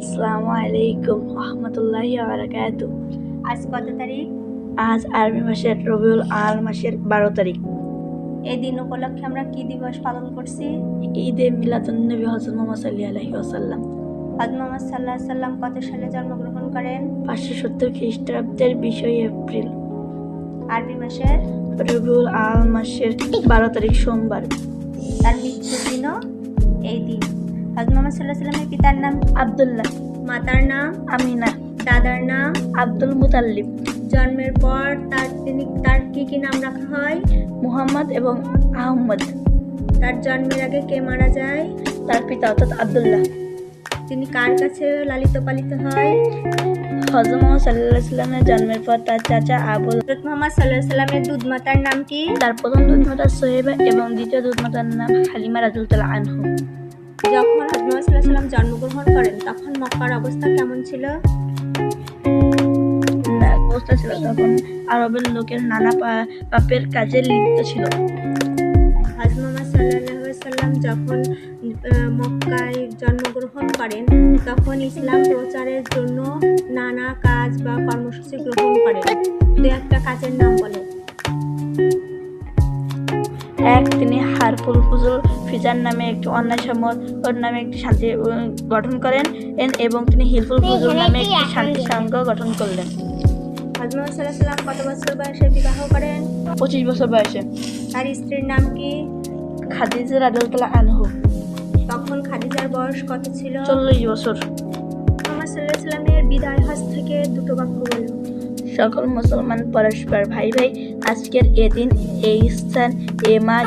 আসসালামু আলাইকুম রহমতুল্লাহি বারাকাতু আজ কত তারিখ? আজ আরবি মাসের রবিউল আল মাসের বারো তারিখ। এই দিন উপলক্ষে আমরা কি দিবস পালন করছি? ঈদে মিলাদুন নবী হজরত মোহাম্মদ সাল্লি আলহি আসাল্লাম হজ মোহাম্মদ সাল্লাহ সাল্লাম কত সালে জন্মগ্রহণ করেন? পাঁচশো সত্তর খ্রিস্টাব্দের বিশই এপ্রিল। আরবি মাসের? রবিউল আল মাসের বারো তারিখ সোমবার। তার মৃত্যুর দিনও এই দিন। হজ মোহাম্মদ সাল্লাহ সাল্লামের পিতার নাম আবদুল্লাহ, মাতার নাম আমিনা, দাদার নাম আব্দুল মুতাল্লিব। জন্মের পর তার তিনি, তার কি কি নাম রাখা হয়? মুহাম্মদ এবং আহমদ। তার জন্মের আগে কে মারা যায়? তার পিতা অর্থাৎ আবদুল্লাহ। তিনি কার কাছে লালিত পালিত হয়? হজরত মোহাম্মদ সাল্লাহ সাল্লামের জন্মের পর তার চাচা আবুল হজরত মোহাম্মদ সাল্লাহ সাল্লামের দুধ মাতার নাম কি? তার প্রথম দুধমাতা সোহেবা এবং দ্বিতীয় দুধমাতার নাম হালিমা রাজুলতাল আনহু। সাল্লাম জন্মগ্রহণ করেন তখন মক্কার অবস্থা কেমন ছিল? অবস্থা ছিল তখন আরবের লোকের নানা পাপের কাজে লিপ্ত ছিল। সাল্লাহ সাল্লাম যখন মক্কায় জন্মগ্রহণ করেন তখন ইসলাম প্রচারের জন্য নানা কাজ বা কর্মসূচি গ্রহণ করেন। দু একটা কাজের নাম বলে এক তিনি হারফুল ফুজুল ফিজার নামে একটি অন্যায় সমর নামে একটি শান্তি গঠন করেন এবং তিনি হিলফুল ফুজুল নামে একটি শান্তি সংঘ গঠন করলেন। হজ সাল্লাম কত বছর বয়সে বিবাহ করেন? পঁচিশ বছর বয়সে। তার স্ত্রীর নাম কি? খাদিজা রাজুলতাল আনহু। তখন খাদিজার বয়স কত ছিল? চল্লিশ বছর। মোহাম্মদ সাল্লাহ সাল্লামের বিদায় হজ থেকে দুটো বাক্য বলুন। সকল মুসলমান পরস্পর। ভাই ভাই আজকের এ দিন এই স্থান এ মাস